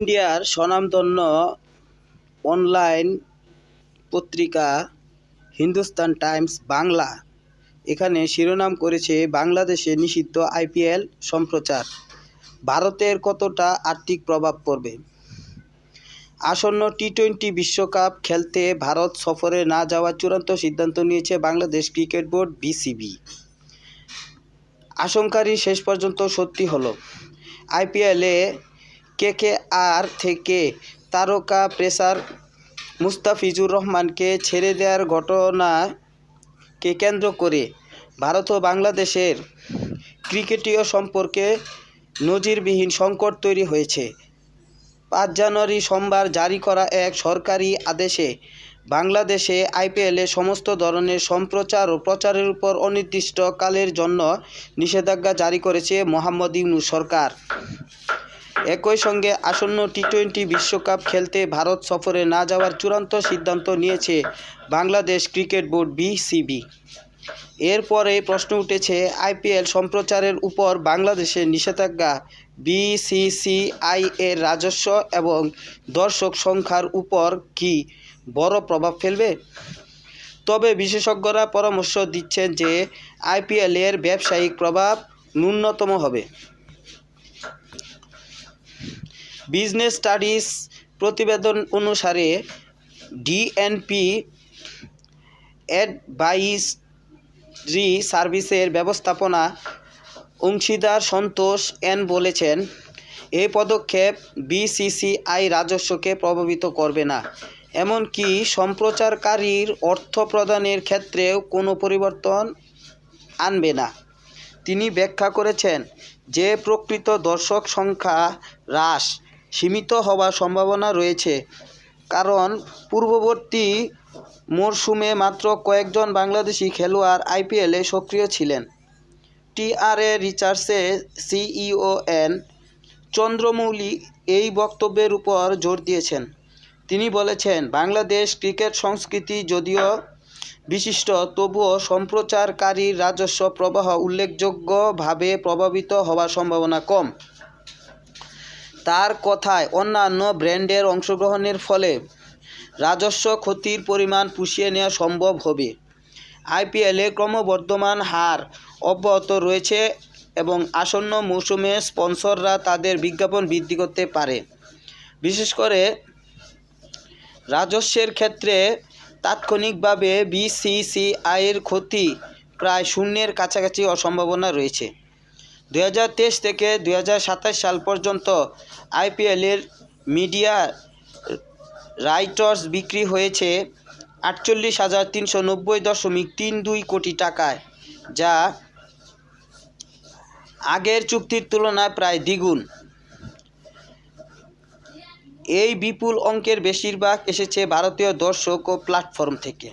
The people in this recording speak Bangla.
ইন্ডিয়ার স্বনামধন্য অনলাইন পত্রিকা হিন্দুস্তান টাইমস বাংলা। এখানে শিরোনাম করেছে বাংলাদেশে নিষিদ্ধ আইপিএল সম্প্রচার। ভারতের কতটা আর্থিক প্রভাব পড়বে? আসন্ন টি টোয়েন্টি বিশ্বকাপ খেলতে ভারত সফরে না যাওয়ার চূড়ান্ত সিদ্ধান্ত নিয়েছে বাংলাদেশ ক্রিকেট বোর্ড বিসিবি। আশঙ্কারই শেষ পর্যন্ত সত্যি হলো। আইপিএলে কেকেআর থেকে তারকা পেসার মুস্তাফিজুর রহমানকে ছেড়ে দেওয়ার ঘটনাকে কেন্দ্র করে ভারত ও বাংলাদেশের ক্রিকেটীয় সম্পর্কে নজিরবিহীন সংকট তৈরি হয়েছে। পাঁচ জানুয়ারি সোমবার জারি করা এক সরকারি আদেশে বাংলাদেশে আইপিএলে সমস্ত ধরনের সম্প্রচার ও প্রচারের উপর অনির্দিষ্টকালের জন্য নিষেধাজ্ঞা জারি করেছে মোহাম্মদ ইউনূস সরকার। একই সঙ্গে আসন্ন টি টোয়েন্টি বিশ্বকাপ খেলতে ভারত সফরে না যাওয়ার চূড়ান্ত সিদ্ধান্ত নিয়েছে বাংলাদেশ ক্রিকেট বোর্ড বিসিবি এরপরে প্রশ্ন উঠেছে আইপিএল সম্প্রচারের উপর বাংলাদেশের নিষেধাজ্ঞা বিসিসিআই এর রাজস্ব এবং দর্শক সংখ্যার উপর কি বড় প্রভাব ফেলবে? তবে বিশেষজ্ঞরা পরামর্শ দিচ্ছেন যে আইপিএলের ব্যবসায়িক প্রভাব ন্যূনতম হবে। বিজনেস স্টাডিজ প্রতিবেদন অনুসারে ডিএনপি অ্যাডভাইজরি সার্ভিসের ব্যবস্থাপনা অংশীদার সন্তোষ এন বলেছেন এই পদক্ষেপ বিসিসিআই রাজস্বকে প্রভাবিত করবে না। এমনকি সম্প্রচারকারীর অর্থ প্রদানের ক্ষেত্রেও কোনো পরিবর্তন আনবে না। তিনি ব্যাখ্যা করেছেন, যে প্রকৃত দর্শক সংখ্যা হ্রাস সীমিত হওয়ার সম্ভাবনা রয়েছে। কারণ, পূর্ববর্তী মরশুমে মাত্র কয়েকজন বাংলাদেশি খেলোয়াড় আইপিএলে সক্রিয় ছিলেন। টিআরএ রিচার্সে সিইও এন চন্দ্রমৌলি এই বক্তব্যের উপর জোর দিয়েছেন। তিনি বলেছেন, বাংলাদেশ ক্রিকেট সংস্কৃতি যদিও বিশিষ্ট, তবুও সম্প্রচারকারীর রাজস্ব প্রবাহ উল্লেখযোগ্যভাবে প্রভাবিত হওয়ার সম্ভাবনা কম। তার কথায় অন্যান্য ব্র্যান্ডের অংশগ্রহণের ফলে রাজস্ব ক্ষতির পরিমাণ পুষিয়ে নেওয়া সম্ভব হবে। আইপিএলে ক্রমবর্ধমান হার অব্যাহত রয়েছে এবং আসন্ন মৌসুমে স্পন্সররা তাদের বিজ্ঞাপন বৃদ্ধি করতে পারে। বিশেষ করে রাজস্বের ক্ষেত্রে তাৎক্ষণিকভাবে বিসিসিআইয়ের ক্ষতি প্রায় শূন্যের কাছাকাছি অসম্ভাবনা রয়েছে। তেইশ থেকে দু হাজার সাতাশ সাল পর্যন্ত আইপিএলের মিডিয়া রাইটস বিক্রি হয়েছে আটচল্লিশ হাজার তিনশো নব্বই দশমিক তিন দুই কোটি টাকায়, যা আগের চুক্তির তুলনায় প্রায় দ্বিগুণ। এই বিপুল অঙ্কের বেশিরভাগ এসেছে ভারতীয় দর্শক ও প্ল্যাটফর্ম থেকে।